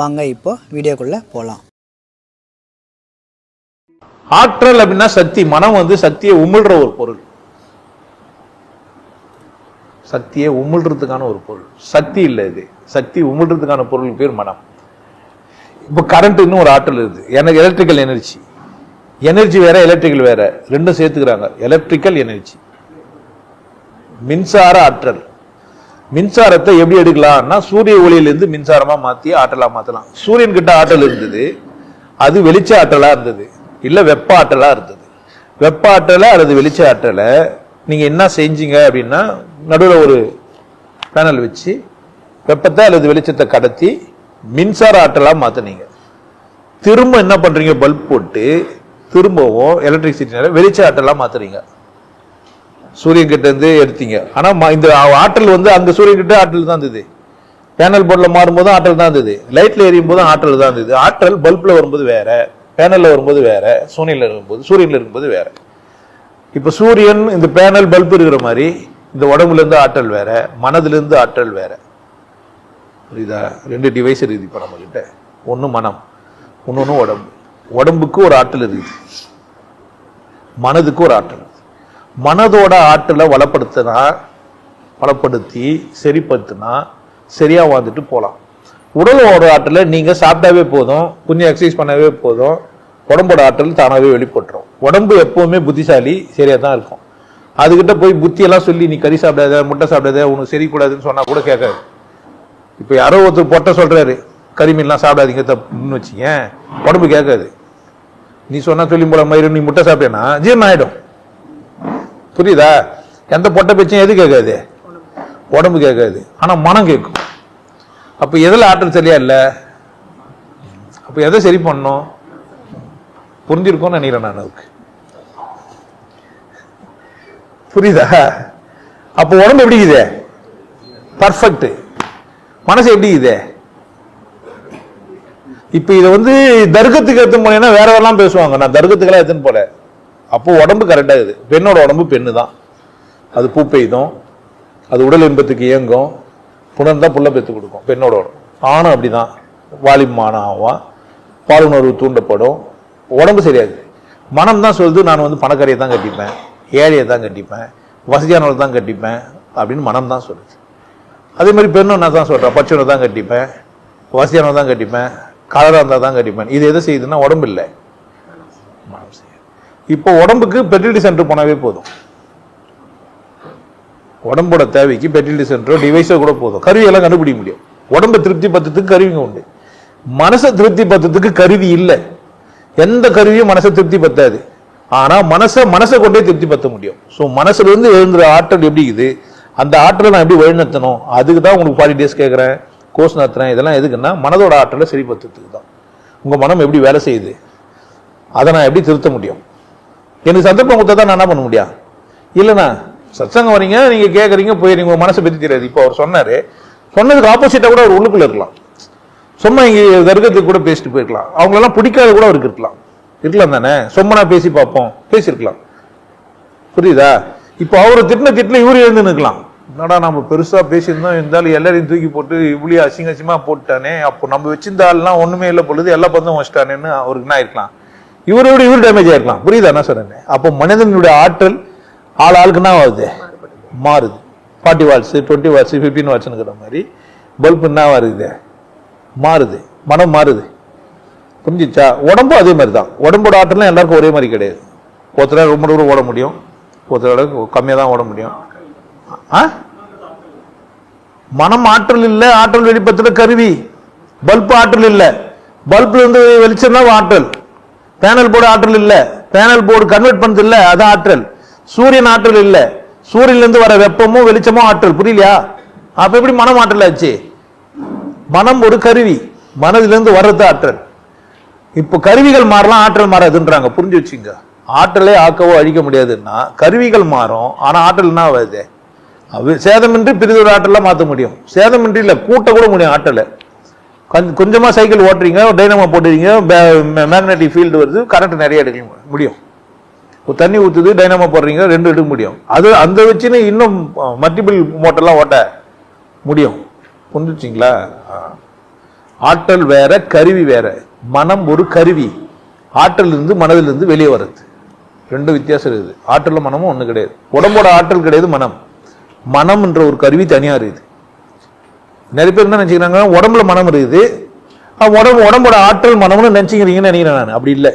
வாங்க இப்போ வீடியோக்குள்ளே போகலாம் ஆற்றல் அப்படின்னா சக்தி மனம் வந்து சக்தியை உமிழ்ற ஒரு பொருள். சக்தியை உமிழ்றதுக்கான ஒரு பொருள். சக்தி இல்லை இது. சக்தி உமிழ்றதுக்கான பொருள் பேர் மனம். இப்போ கரண்ட்டுன்னு ஒரு ஆற்றல் இருக்குது எனக்கு எலக்ட்ரிக்கல் எனர்ஜி எனர்ஜி வேற எலக்ட்ரிக்கல் வேற. ரெண்டும் சேர்த்துக்கிறாங்க. எலக்ட்ரிக்கல் எனர்ஜி மின்சார ஆற்றல். மின்சாரத்தை எப்படி எடுக்கலாம்னா சூரிய ஒளியிலிருந்து மின்சாரமாக மாற்றி ஆற்றலாக மாற்றலாம் சூரியன் கிட்ட ஆற்றல் இருந்தது. அது வெளிச்ச ஆற்றலாக இருந்தது. இல்லை வெப்ப ஆற்றலாக இருந்தது. வெப்ப ஆற்றலை அல்லது வெளிச்ச ஆற்றலை நீங்கள் என்ன செஞ்சீங்க அப்படின்னா நடுவில் ஒரு பேனல் வச்சு வெப்பத்தை அல்லது வெளிச்சத்தை கடத்தி மின்சார ஆற்றலாக மாற்றினீங்க திரும்ப என்ன பண்ணுறீங்க பல்ப் போட்டு திரும்பவும் எலக்ட்ரிசிட்டினால வெளிச்ச ஆற்றலாக மாற்றுறீங்க சூரியன் கிட்டேருந்து எடுத்தீங்க. ஆனால் ம- இந்த ஆற்றல் வந்து அந்த சூரியன் கிட்ட ஆற்றல் தான் இருந்தது. பேனல் போர்டில் மாறும்போதும் ஆற்றல் தான் இருந்தது. லைட்டில் எரியும் போதும் ஆற்றல் தான் இருந்தது. ஆற்றல் பல்பில் வரும்போது வேற பேனலில் வரும்போது வேற சூரியன்ல இருக்கும்போது சூரியனில் இருக்கும்போது வேற. இப்போ சூரியன் இந்த பேனல் பல்ப் இருக்கிற மாதிரி இந்த உடம்புலேருந்து ஆற்றல் வேற மனதிலேருந்து ஆற்றல் வேற. புரியுதா? ரெண்டு டிவைஸ் இருக்குது இப்போ நம்ம ஒன்று மனம் இன்னொன்று உடம்பு. உடம்புக்கு ஒரு ஆற்றல் இருக்குது. மனதுக்கு ஒரு ஆற்றல். மனதோட ஆற்றலை வளப்படுத்தினா வளப்படுத்தி சரிப்படுத்தினா சரியா வாழ்ந்துட்டு போகலாம் உடலோட ஆற்றலை நீங்க சாப்பிட்டாவே போதும் கொஞ்சம் எக்ஸசைஸ் பண்ணவே போதும் உடம்போட ஆற்றல் தானாகவே வெளிப்பட்டுரும். உடம்பு எப்பவுமே புத்திசாலி சரியா தான் இருக்கும். அதுக்கிட்ட போய் புத்தியெல்லாம் சொல்லி நீ கறி சாப்பிடாத முட்டை சாப்பிடாத உனக்கு சரி கூடாதுன்னு சொன்னா கூட கேட்காது. இப்போ யாரோ ஒருத்தர் பொட்ட சொல்றாரு கறி மீன்லாம் சாப்பிடாதீங்க தப்புன்னு வச்சுங்க உடம்பு கேட்காது. நீ சொன்னா சொல்லி போல மயிறு நீ முட்டை சாப்பிட்டேன்னா ஜீர்ணம் ஆயிடும். புரியுதா? எந்த பொட்டை பேச்சும் எது கேட்காது? உடம்பு கேட்காது. ஆனால் மனம் கேட்கும். அப்போ எதில் ஆற்றல் சரியா இல்லை? அப்போ எதை சரி பண்ணும் புரிஞ்சிருக்கும்னு நினைக்கிறேன் நான் அதுக்கு. புரியுதா? அப்போ உடம்பு எப்படி இருக்குது? பர்ஃபெக்ட் மனசு எப்படி இருக்குது? இப்போ இதை வந்து தர்க்கத்துக்கு எடுத்துன்னு போனீங்கன்னா வேற வேறலாம் பேசுவாங்க. நான் தர்க்கத்துக்கெல்லாம் எடுத்துன்னு போல. அப்போது உடம்பு கரெக்டாக இது. பெண்ணோட உடம்பு பெண்ணு தான் அது பூ பெய்தும் அது உடல் இன்பத்துக்கு இயங்கும். புணர்ந்தா புள்ள பெற்று கொடுக்கும் பெண்ணோட உடம்பு. ஆணும் அப்படிதான். வாலிபமானம் ஆவான் பாலுணர்வு தூண்டப்படும். உடம்பு சரியாது மனம் தான் சொல்லுது நான் வந்து பணக்காரியை தான் கட்டிப்பேன் ஏழையை தான் கட்டிப்பேன் வசதியானவரை தான் கட்டிப்பேன் அப்படின்னு மனம் தான் சொல்லுது. அதே மாதிரி பெண்ணும் நான் தான் சொல்கிறேன் பச்சனை தான் கட்டிப்பேன் வசதியானவர் தான் கட்டிப்பேன் கலராக இருந்தால் தான் கட்டிப்பேன். இது எதை செய்யுதுன்னா உடம்பு இல்லை. இப்போ உடம்புக்கு பெர்டிலிட்டி சென்டர் போனாவே போதும். உடம்போட தேவைக்கு பெர்டிலிட்டி சென்டரோ டிவைஸோ கூட போதும். கருவியெல்லாம் கண்டுபிடிக்க முடியும் உடம்பை திருப்தி பத்தத்துக்கு கருவிங்க உண்டு. மனசை திருப்தி பத்தத்துக்கு கருவி இல்லை. எந்த கருவியும் மனசை திருப்தி பத்தாது ஆனால் மனசை மனசை கொண்டே திருப்தி பத்த முடியும். ஸோ மனசுலேருந்து எழுந்துற ஆற்றல் எப்படி இருக்குது? அந்த ஆற்றலை நான் எப்படி வழிநடத்தணும்? அதுக்கு தான் உங்களுக்கு ஃபார்ட்டி டேஸ் கேட்குறேன் கோர்ஸ் நடத்துறேன். இதெல்லாம் எதுக்குன்னா மனதோட ஆற்றலை சரிப்படுத்துறதுக்கு தான். உங்கள் மனம் எப்படி வேலை செய்யுது? அதை நான் எப்படி திருத்த முடியும்? எனக்கு சந்தர்ப்பம் கொடுத்தா தான் நான் என்ன பண்ண முடியும் இல்லைண்ணா சத்சங்கம் வரீங்க நீங்கள் கேட்குறீங்க போய் உங்கள் மனசை பற்றி தெரியாது. இப்போ அவர் சொன்னார் சொன்னதுக்கு ஆப்போசிட்டா கூட அவர் உள்ளுக்குள்ள இருக்கலாம். சும்மா இங்கே தர்க்கத்துக்கு கூட பேசிட்டு போயிருக்கலாம். அவங்களெல்லாம் பிடிக்காத கூட அவருக்கு இருக்கலாம். இருக்கலாம் தானே? சும்மனா பேசி பார்ப்போம். பேசியிருக்கலாம். புரியுதா? இப்போ அவரை திட்டின திட்டில் இவரு எழுந்து நிற்கலாம். என்னடா நம்ம பெருசாக பேசியிருந்தோம் இருந்தாலும் எல்லாரையும் தூக்கி போட்டு இவ்வளோ அசிங்க அசிங்கமாக போட்டானே அப்போ நம்ம வச்சிருந்த ஆள்லாம் ஒன்றுமே இல்லை பொழுது எல்லா பந்தும் வச்சிட்டானேன்னு அவருக்கு என்ன இருக்கலாம் இவரோட இவர் டேமேஜ் ஆயிருக்கலாம். புரியுதா? என்ன சொல்றேன் அப்போ மனிதனுடைய ஆற்றல் ஆள் ஆளுக்கு என்ன ஆகுது? மாறுது. Forty watts twenty watts fifteen வாட்ஸ்னுங்கிற மாதிரி பல்ப் என்ன வருது மாறுது. மனம் மாறுது. புரிஞ்சிச்சா? உடம்பும் அதே மாதிரி தான் உடம்போட ஆற்றலாம் எல்லாருக்கும் ஒரே மாதிரி கிடையாது. ஒருத்தர ரொம்ப தூரம் ஓட முடியும். ஒருத்தரால் கம்மியாக தான் ஓட முடியும். ஆ? மனம் ஆற்றல் இல்லை ஆற்றல் வெளிப்படுத்துற கருவி. பல்ப் ஆற்றல் இல்லை. பல்ப்ல இருந்து வெளிச்சம் தான் ஆற்றல். பேனல் போர்டு ஆற்றல் இல்லை. பேனல் போர்டு கன்வெர்ட் பண்ணது இல்லை. அது ஆற்றல். சூரியன் ஆற்றல் இல்லை. சூரியன்ல இருந்து வர வெப்பமும் வெளிச்சமும் ஆற்றல். புரியலையா? அப்ப எப்படி மனம் ஆற்றல் ஆச்சு? மனம் ஒரு கருவி. மனதிலிருந்து வர்றது ஆற்றல். இப்போ கருவிகள் மாறலாம் ஆற்றல் மாறாதுன்றாங்க. புரிஞ்சு வச்சுங்க ஆற்றலே ஆக்கவோ அழிக்க முடியாதுன்னா கருவிகள் மாறும். ஆனா ஆற்றல் என்ன வருது அது சேதமின்றி பிரிதொரு ஆற்றலாக மாற்ற முடியும். சேதமின்றி இல்லை கூட்ட கூட முடியும் ஆற்றலை. கொஞ்சம் கொஞ்சமாக சைக்கிள் ஓட்டுறீங்க டைனமோ போட்டுறீங்க மேக்னெட்டிக் ஃபீல்டு வருது கரண்ட் நிறைய எடுக்க முடியும். தண்ணி ஊற்றுது டைனமோ போடுறீங்க ரெண்டு எடுக்க முடியும். அது அந்த வச்சுன்னு இன்னும் மல்டிபிள் மோட்டர்லாம் ஓட்ட முடியும். புரிஞ்சுச்சிங்களா? ஆற்றல் வேற கருவி வேற. மனம் ஒரு கருவி. ஆற்றல் இருந்து மனதிலிருந்து வெளியே வர்றது. ரெண்டு வித்தியாசம் இருக்குது. ஆற்றலும் மனமும் ஒன்று கிடையாது. உடம்போட ஆற்றல் கிடையாது மனம். மனம்ன்ற ஒரு கருவி தனியாக இருக்குது. நிறைய பேர் என்ன நினைச்சுக்கிறாங்க? உடம்புல மனம் இருக்குது. உடம்பு உடம்போட ஆற்றல் மனம்னு நினச்சிக்கிறீங்கன்னு நினைக்கிறேன் நான். அப்படி இல்லை.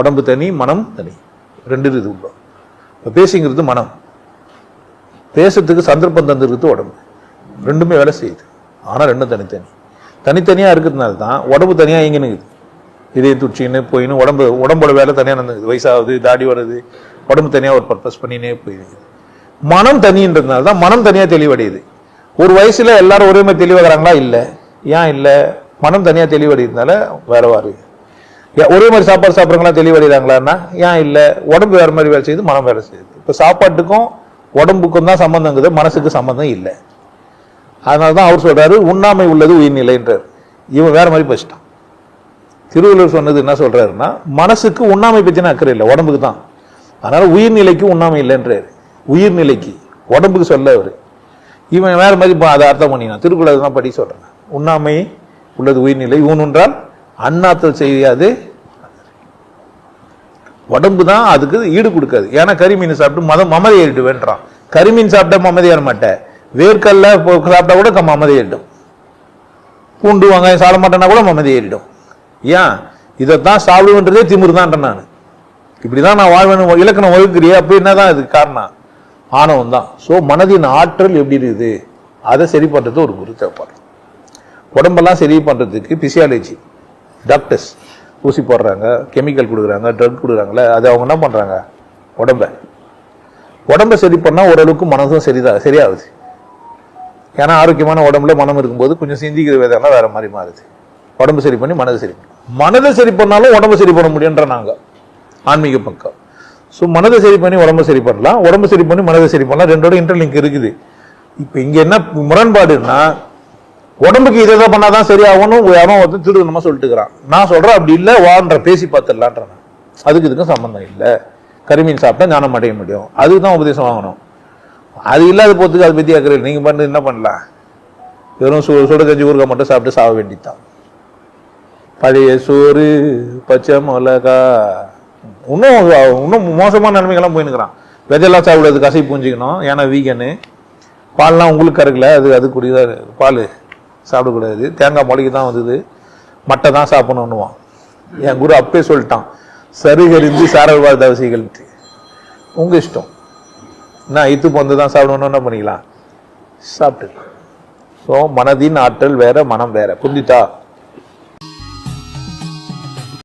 உடம்பு தனி மனம் தனி. ரெண்டு இருக்குது உள்ளோம். இப்போ பேசுங்கிறது மனம். பேசுறதுக்கு சந்தர்ப்பம் தந்துருக்குது உடம்பு. ரெண்டுமே வேலை செய்யுது. ஆனால் ரெண்டும் தனித்தனி. தனித்தனியாக இருக்கிறதுனால தான் உடம்பு தனியாக இங்கே நிற்குது இதே துடிச்சின்னு போயின்னு உடம்பு உடம்போட வேலை தனியாக நடந்துக்குது வயசாகுது தாடி வருது உடம்பு தனியாக ஒரு பர்பஸ் பண்ணினே போயிருக்குது மனம் தனின்றதுனால தான் மனம் தனியாக தெளிவடையுது. ஒரு வயசுல எல்லாரும் ஒரே மாதிரி தெளிவாகிறாங்களா இல்லை. ஏன் இல்லை? மனம் தனியாக தெளிவடைகிறதுனால வேற ஏன் ஒரே மாதிரி சாப்பாடு சாப்பிட்றவங்களா தெளிவடைகிறாங்களான்னா ஏன் இல்லை? உடம்பு வேற மாதிரி வேலை செய்யுது மனம் வேலை செய்யுது. இப்போ சாப்பாட்டுக்கும் உடம்புக்கும் தான் சம்மந்தங்குது மனசுக்கு சம்மந்தம் இல்லை. அதனால தான் அவர் சொல்கிறாரு உண்ணாமை உள்ளது உயிர்நிலைன்றார். இவன் வேற மாதிரி பேசிட்டான் திருவள்ளுவர் சொன்னது என்ன சொல்கிறாருன்னா மனசுக்கு உண்ணாமை பற்றின அக்கறை இல்லை உடம்புக்கு தான். அதனால உயிர்நிலைக்கு உண்ணாமை இல்லைன்றார். உயிர்நிலைக்கு உடம்புக்கு சொல்ல அவர். இவன் வேற மாதிரி அதை அர்த்தம் பண்ணினான் திருக்குறள் தான் படி சொல்கிறேன் உண்ணாமை உள்ளது உயிர்நிலை. ஊனுன்றால் அண்ணாத்தல் செய்யாது. உடம்பு தான் அதுக்கு ஈடு கொடுக்காது. ஏன்னா கரிமீன் சாப்பிட்டு மதம் மமதை ஏறிட்டு வேண்டான் கரிமீன் சாப்பிட்டா மமதை ஏற மாட்டேன். வேர்க்கல்ல சாப்பிட்டா கூட க- மமதை ஏறிடும். பூண்டு வெங்காயம் சாப்பிட மாட்டேன்னா கூட மமதி ஏறிடும். ஏன்? இதைத்தான் சாப்பிடுவேன்றதே திமிர் தான் நான். இப்படிதான் நான் வாழ்வேன் இலக்கணம் வகுக்கிறியே அப்படின்னா என்னதான் இதுக்கு காரணம்? ஆணவம் தான் ஸோ மனதின் ஆற்றல் எப்படி இருக்குது? அதை சரி பண்ணுறது ஒரு குரு தேவைப்படுறோம் உடம்பெல்லாம் சரி பண்ணுறதுக்கு பிசியாலஜி டாக்டர்ஸ் ஊசி போடுறாங்க கெமிக்கல் கொடுக்குறாங்க ட்ரக் கொடுக்குறாங்களே அது அவங்க என்ன பண்ணுறாங்க உடம்ப. உடம்ப சரி பண்ணால் ஓரளவுக்கு மனதும் சரிதான் சரியாகுது. ஏன்னா ஆரோக்கியமான உடம்புல மனம் இருக்கும்போது கொஞ்சம் சிந்திக்கிற விதம்லாம் வேறு மாதிரி மாறுது. உடம்பு சரி பண்ணி மனதை சரி பண்ணி. மனதை சரி பண்ணாலும் உடம்பு சரி பண்ண முடியுன்ற நாங்கள் ஆன்மீக பக்கம். ஸோ மனதை சரி பண்ணி உடம்பு சரி பண்ணலாம். உடம்பு சரி பண்ணி மனதை சரி பண்ணலாம். ரெண்டோட இன்டர்லிங்க் இருக்குது. இப்போ இங்கே என்ன முரண்பாடுன்னா உடம்புக்கு இதை தான் பண்ணால் தான் சரியாகணும் அவன் வந்து திருடணுமா சொல்லிட்டுக்கிறான். நான் சொல்கிறேன் அப்படி இல்லை வான்ற பேசி பார்த்துடலான்றேன் அதுக்கு இதுக்கும் சம்மந்தம் இல்லை. கரிமீன் சாப்பிட்டா ஞானம் அடைய முடியும். அதுக்கு தான் உபதேசம் வாங்கணும். அது இல்லாத போத்துக்கு அதை பற்றி அக்கறை நீங்கள் நீங்க பண்ணு என்ன பண்ணலாம்? வெறும் சு சுட கஞ்சி ஊறுகாய் மட்டும் சாப்பிட்டு சாக வேண்டித்தான் பழைய சோறு பச்சை மிளகா இன்னும் இன்னும் மோசமான நிலைமைகள்லாம் போயின்னுக்கிறான். வெதையெல்லாம் சாப்பிடாது கசை பூஞ்சிக்கணும் ஏன்னா வீகனு பால்லாம் உங்களுக்கு கறக்கல அது அது குடிதான் பால் சாப்பிடக்கூடாது. தேங்காய் மொழிக்கு தான் வந்தது. மட்டை தான் சாப்பிடணுன்னுவான் என் குரு அப்பே சொல்லிட்டான். சருகரிந்து சாரல்வாழ் தவசிகள்ட்டு உங்க இஷ்டம். நான் இத்து பொந்து தான் சாப்பிடணும்னு என்ன பண்ணிக்கலாம்? சாப்பிட்டு ஸோ மனதின் ஆற்றல் வேற மனம் வேற. புரிஞ்சுட்டா